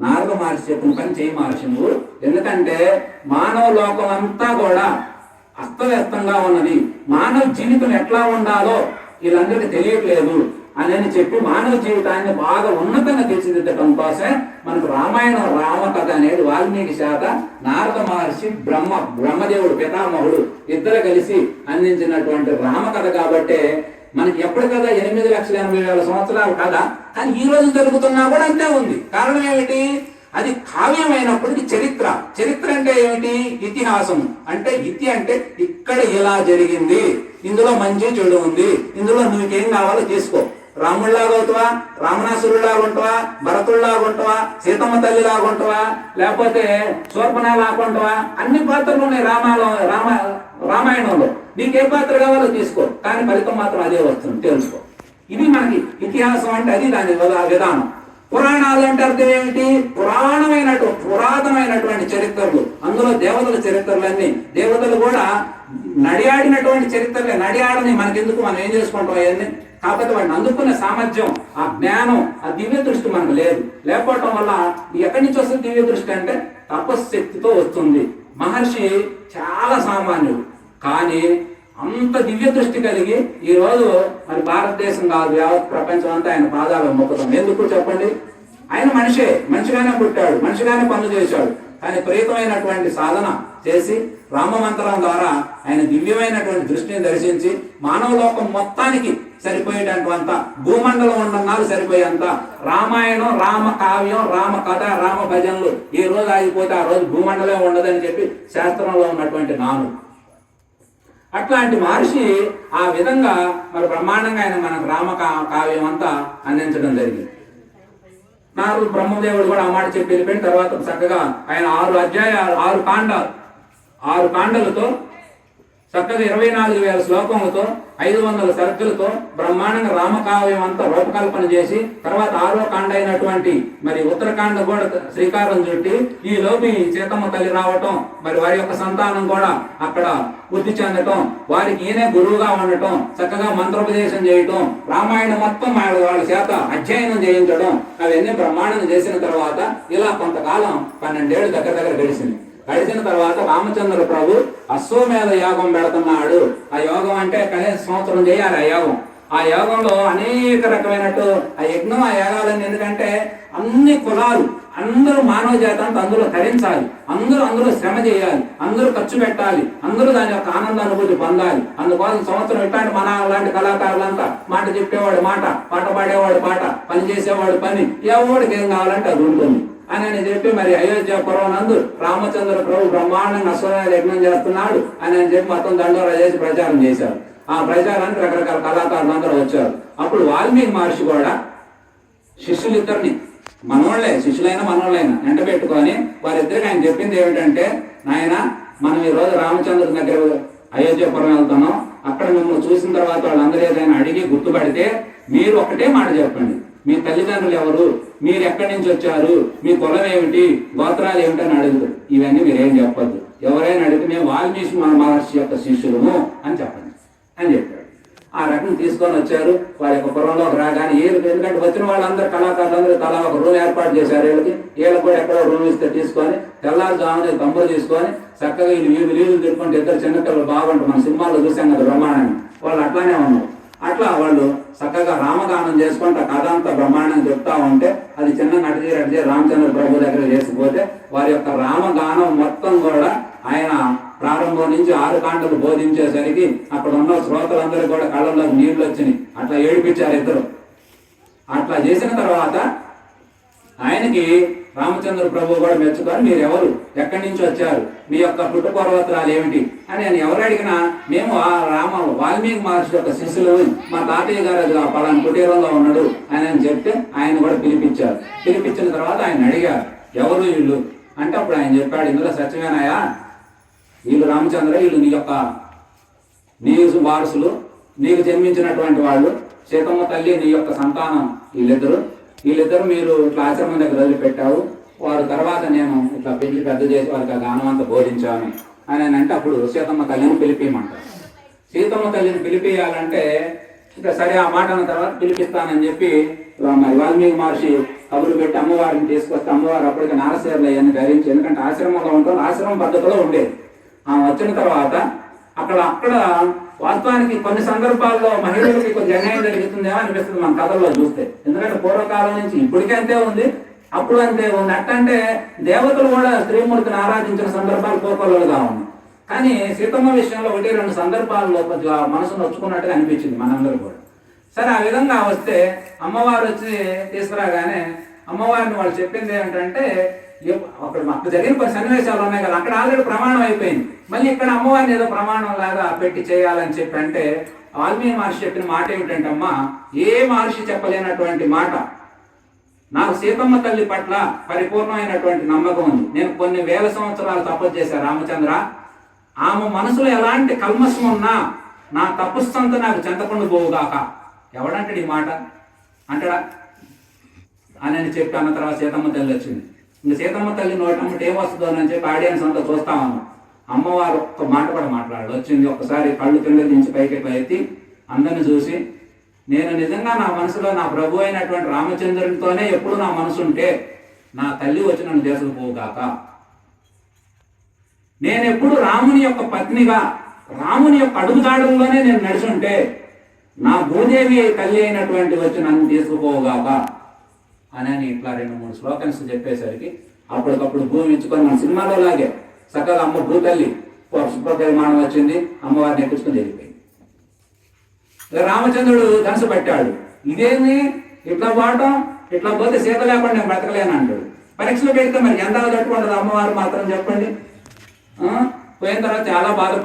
నారద మహర్షి చెప్పిన పని చేయి మహర్షి నువ్వు ఎందుకంటే మానవ లోకం అంతా కూడా అస్తవ్యస్తంగా ఉన్నది. మానవ జీవితం ఎట్లా ఉండాలో వీళ్ళందరికీ తెలియట్లేదు అని చెప్పి మానవ జీవితాన్ని బాగా ఉన్నతంగా తీర్చిదిద్దటం కోసం మనకు రామాయణం రామకథ అనేది వాల్మీకి శాత నారద మహర్షి బ్రహ్మ బ్రహ్మదేవుడు పితామహుడు ఇద్దరు కలిసి అందించినటువంటి రామకథ కాబట్టే మనకి ఎప్పుడు కదా ఎనిమిది లక్షల ఎనభై వేల సంవత్సరాలు కదా? కానీ ఈ రోజు జరుగుతున్నా కూడా అంతే ఉంది. కారణం ఏమిటి? అది కావ్యమైనప్పటికీ చరిత్ర. చరిత్ర అంటే ఏమిటి? ఇతిహాసం అంటే ఇతి అంటే ఇక్కడ ఇలా జరిగింది. ఇందులో మంచి చెడు ఉంది. ఇందులో నువ్వేం కావాలో తీసుకో రాముడిలాగా అవుతావా రామణాసురుడిలాగా ఉంటావా? భరతుడిలాగా ఉంటావా? సీతమ్మ తల్లిలాగా ఉంటావా? లేకపోతే శూర్పణలాగా ఉంటావా? అన్ని పాత్రలు ఉన్నాయి రామాలో రామ రామాయణంలో. నీకు ఏ పాత్ర కావాలో తీసుకో. కానీ ఫలితం మాత్రం అదే వస్తుంది. తెలుసుకో. ఇది మనకి ఇతిహాసం అంటే అది దాని విధానం. పురాణాలు అంటే అర్థం ఏమిటి పురాణమైనటువంటి పురాతనమైనటువంటి చరిత్రలు. అందులో దేవతల చరిత్రలన్నీ. దేవతలు కూడా నడియాడినటువంటి చరిత్రలే. నడియాడని మనకెందుకు మనం ఏం చేసుకుంటాం అవన్నీ? కాకపోతే వాడిని అందుకునే సామర్థ్యం ఆ జ్ఞానం ఆ దివ్య దృష్టి మనకు లేదు. లేకపోవటం వల్ల ఎక్కడి నుంచి వస్తుంది దివ్య దృష్టి అంటే తపశ్శక్తితో వస్తుంది. మహర్షి చాలా సామాన్యుడు. కానీ అంత దివ్య దృష్టి కలిగి ఈ రోజు మరి భారతదేశం కాదు యావత్ ప్రపంచం అంతా ఆయన పాదాలు మొక్కుతాం. ఎందుకు చెప్పండి? ఆయన మనిషే మనిషిగానే పుట్టాడు మనిషిగానే పనులు చేశాడు. కానీ ప్రేతమైనటువంటి సాధన చేసి రామమంత్రం ద్వారా ఆయన దివ్యమైనటువంటి దృష్టిని దర్శించి మానవ లోకం మొత్తానికి సరిపోయేటటువంటి భూమండలం ఉండన్నారు సరిపోయేంత రామాయణం రామ కావ్యం రామ కథ రామ భజనలు ఏ రోజు ఆగిపోతే ఆ రోజు భూమండలం ఉండదని చెప్పి శాస్త్రంలో ఉన్నటువంటి నాను అట్లాంటి మహర్షి ఆ విధంగా మరి బ్రహ్మాండంగా ఆయన మనకు రామ కా- కావ్యం అంతా అందించడం జరిగింది. నాలుగు బ్రహ్మదేవుడు కూడా ఆ మాట చెప్పి వెళ్ళిపోయిన తర్వాత చక్కగా ఆయన ఆరు అధ్యాయాలు ఆరు కాండాలు ఆరు కాండలతో చక్కగా ఇరవై నాలుగు వేల శ్లోకములతో ఐదు వందల సరుకులతో బ్రహ్మాండంగా రామకావ్యం అంతా రూపకల్పన చేసి తర్వాత ఆరో కాండ అయినటువంటి మరి ఉత్తరకాండ కూడా శ్రీకారం చుట్టి ఈ లోపి సీతమ్మ తల్లి రావటం మరి వారి యొక్క సంతానం కూడా అక్కడ వృద్ధి చెందటం వారికి ఈయనే గురువుగా ఉండటం చక్కగా మంత్రోపదేశం చేయటం రామాయణం మొత్తం వాళ్ళ చేత అధ్యయనం చేయించడం అవన్నీ బ్రహ్మాండం చేసిన తర్వాత ఇలా కొంతకాలం పన్నెండేళ్ళు దగ్గర దగ్గర గడిచింది. గడిచిన తర్వాత రామచంద్ర ప్రభు అశ్వమేధ యాగం పెడుతున్నాడు. ఆ యోగం అంటే కనీసం సంవత్సరం చేయాలి ఆ యోగం. ఆ యోగంలో అనేక రకమైనట్టు ఆ యజ్ఞం ఆ యాగాలన్నీ ఎందుకంటే అన్ని కులాలు అందరూ మానవ జాతి అందులో తరించాలి. అందరూ అందులో శ్రమ చేయాలి. అందరూ ఖర్చు పెట్టాలి. అందరూ దాని యొక్క ఆనంద అనుభూతి పొందాలి. అందుకోసం సంవత్సరం ఇట్లాంటి మన లాంటి కళాకారులంతా మాట చెప్పేవాడు మాట పాట పాడేవాడు పాట పని చేసేవాడు పని ఎవడికి ఏం కావాలంటే అది ఉంటుంది. అని అని చెప్పి మరి అయోధ్య నందు రామచంద్ర ప్రభు బ్రహ్మాండంగా అశ్వరాయ యజ్ఞం చేస్తున్నాడు అని అని చెప్పి మొత్తం దండోరా చేసి ప్రచారం చేశారు. ఆ ప్రచారానికి రకరకాల కళాకారులు అందరూ వచ్చారు. అప్పుడు వాల్మీకి మహర్షి కూడా శిష్యులిద్దరిని మనోళ్ళే శిష్యులైన మనోళ్ళైనా ఎంట పెట్టుకొని వారిద్దరికి ఆయన చెప్పింది ఏమిటంటే నాయన మనం ఈ రోజు రామచంద్రుడి దగ్గర అయోధ్యపురం వెళ్తున్నాం. అక్కడ మిమ్మల్ని చూసిన తర్వాత వాళ్ళందరూ ఏదైనా అడిగి గుర్తుపడితే మీరు ఒకటే మాట చెప్పండి. మీ తల్లిదండ్రులు ఎవరు? మీరు ఎక్కడి నుంచి వచ్చారు? మీ కులం ఏమిటి? గోత్రాలు ఏమిటి అని అడుగుతారు ఇవన్నీ మీరేం చెప్పద్దు. ఎవరైనా అడిగితే మేము వాల్మీకి మహర్షి యొక్క శిష్యులము అని చెప్పండి అని చెప్పాడు. ఆ రకం తీసుకొని వచ్చారు. వాళ్ళ యొక్క పొలంలో రాగానే వీళ్ళకి ఎందుకంటే వచ్చిన వాళ్ళందరూ కళాకారులందరూ తలా ఒక రూమ్ ఏర్పాటు చేశారు వీళ్ళకి. వీళ్ళకి కూడా ఎక్కడో రూమ్ ఇస్తే తీసుకొని తెల్లారుజామున తమ్ముడు తీసుకొని చక్కగా వీళ్ళు వీళ్ళు వీళ్ళు తిట్టుకుంటే ఇద్దరు చిన్నపిల్లలు బాగుంటారు. మన సినిమాల్లో చూసాం కదా బ్రహ్మాండంగా. వాళ్ళు అట్లానే ఉన్నారు. అట్లా వాళ్ళు చక్కగా రామగానం చేసుకుంటా కథ అంతా బ్రహ్మాండం చెప్తా ఉంటే అది చిన్న నటిజీ నటిజీ రామచంద్ర ప్రభు దగ్గర చేసిపోతే వారి యొక్క రామగానం మొత్తం కూడా ఆయన ప్రారంభం నుంచి ఆరు కాండలు బోధించేసరికి అక్కడ ఉన్న శ్రోతలందరూ కూడా కళ్ళల్లో నీళ్ళు వచ్చినాయి. అట్లా ఏడిపించారు ఇద్దరు. అట్లా చేసిన తర్వాత ఆయనకి రామచంద్ర ప్రభు కూడా మెచ్చుకొని మీరు ఎవరు ఎక్కడి నుంచి వచ్చారు? మీ యొక్క పుట్టుపర్వతరాలు ఏమిటి? అని నేను ఎవరు అడిగినా మేము ఆ రామ వాల్మీకి మహర్షి యొక్క శిష్యులు మా తాతయ్య గారు పలాని కుటీరంలో ఉన్నాడు అని అని చెప్తే ఆయన కూడా పిలిపించారు. పిలిపించిన తర్వాత ఆయన అడిగారు ఎవరు వీళ్ళు? అంటే అప్పుడు ఆయన చెప్పాడు ఇందులో సత్యమేనాయా? వీళ్ళు రామచంద్ర వీళ్ళు నీ యొక్క నీ వారసులు నీకు జన్మించినటువంటి వాళ్ళు సీతమ్మ తల్లి నీ యొక్క సంతానం వీళ్ళిద్దరు. వీళ్ళిద్దరు మీరు ఇట్లా ఆశ్రమం దగ్గర వదిలిపెట్టావు. వారు తర్వాత నేను ఇట్లా పెళ్ళి పెద్ద చేసి వారికి ఆ గానం అంతా బోధించాను అని అంటే అప్పుడు సీతమ్మ తల్లిని పిలిపియమంటారు సీతమ్మ తల్లిని పిలిపియాలంటే ఇక సరే ఆ మాట అన్న తర్వాత పిలిపిస్తానని చెప్పి మరి వాల్మీకి మహర్షి కబురు పెట్టి అమ్మవారిని తీసుకొస్తే అమ్మవారు అప్పటికి నారసేరులు అయ్యాన్ని ధరించి ఎందుకంటే ఆశ్రమంలో ఉంటారు ఆశ్రమం పద్ధతిలో ఉండేది. ఆమె వచ్చిన తర్వాత అక్కడ అక్కడ వాస్తవానికి కొన్ని సందర్భాల్లో మహిళలకి కొంచెం అన్యాయం జరుగుతుందేమో అనిపిస్తుంది మన కథల్లో చూస్తే. ఎందుకంటే పూర్వకాలం నుంచి ఇప్పటికీ అంతే ఉంది అప్పుడు అంతే ఉంది. అట్టంటే దేవతలు కూడా స్త్రీమూర్తిని ఆరాధించిన సందర్భాలు పూర్వకాలుగా ఉంది కానీ సీతమ్మ విషయంలో ఒకటి రెండు సందర్భాల్లో కొద్దిగా మనసు నొచ్చుకున్నట్టుగా అనిపించింది మనందరూ కూడా. సరే ఆ విధంగా వస్తే అమ్మవారు వచ్చి తీసుకురాగానే అమ్మవారిని వాళ్ళు చెప్పింది ఏంటంటే ఎప్- అక్కడ మాకు జరిగిన కొన్ని సన్నివేశాలు ఉన్నాయి కదా అక్కడ ఆల్రెడీ ప్రమాణం అయిపోయింది. మళ్ళీ ఇక్కడ అమ్మవారిని ఏదో ప్రమాణం లాగా పెట్టి చేయాలని చెప్పి అంటే వాల్మీకి మహర్షి చెప్పిన మాట ఏమిటంటే అమ్మా ఏ మహర్షి చెప్పలేనటువంటి మాట నాకు సీతమ్మ తల్లి పట్ల పరిపూర్ణమైనటువంటి నమ్మకం ఉంది. నేను కొన్ని వేల సంవత్సరాలు తపస్సు చేశాను రామచంద్ర. ఆమె మనసులో ఎలాంటి కల్మషం ఉన్నా నా తపస్సంతా నాకు చెంతకుండా పోవుగాక ఎవడంటాడు ఈ మాట? అంటాడా? అని చెప్పి అన్న తర్వాత సీతమ్మ తల్లి వచ్చింది. ఇంక సీతమ్మ తల్లి నోటమ్మటి ఏం వస్తుందో అని చెప్పి ఆడియన్స్ అంతా చూస్తా ఉన్నాం. అమ్మవారు ఒక్క మాట కూడా మాట్లాడాడు వచ్చింది ఒక్కసారి కళ్ళు కింద దించి పైకి పైకి అందరిని చూసి నేను నిజంగా నా మనసులో నా ప్రభు అయినటువంటి రామచంద్రునితోనే ఎప్పుడు నా మనసు ఉంటే నా తల్లి వచ్చి నన్ను చేసుకుపోగాక నేను ఎప్పుడు రాముని యొక్క పత్నిగా రాముని యొక్క అడుగుదాడుల్లోనే నేను నడుచుంటే నా భూదేవి తల్లి అయినటువంటి వచ్చి నన్ను తీసుకుపోగాక అని అని ఇట్లా రెండు మూడు శ్లోకన్స్ చెప్పేసరికి అప్పటికప్పుడు భూమి ఇచ్చుకొని మన సినిమాలో లాగే చక్కగా అమ్మ భూతల్లి పరిమాణం వచ్చింది అమ్మవారిని ఎక్కించుకొని వెళ్ళిపోయింది. రామచంద్రుడు ధనసు పట్టాడు. ఇదేమి? ఇట్లా పోవటం ఇట్లా పోతే సీత లేకుండా నేను బ్రతకలేను అంటాడు. పరీక్షలు పెడితే మరి ఎంత తట్టుకుంటుంది అమ్మవారు మాత్రం చెప్పండి? పోయిన తర్వాత చాలా బాధపడి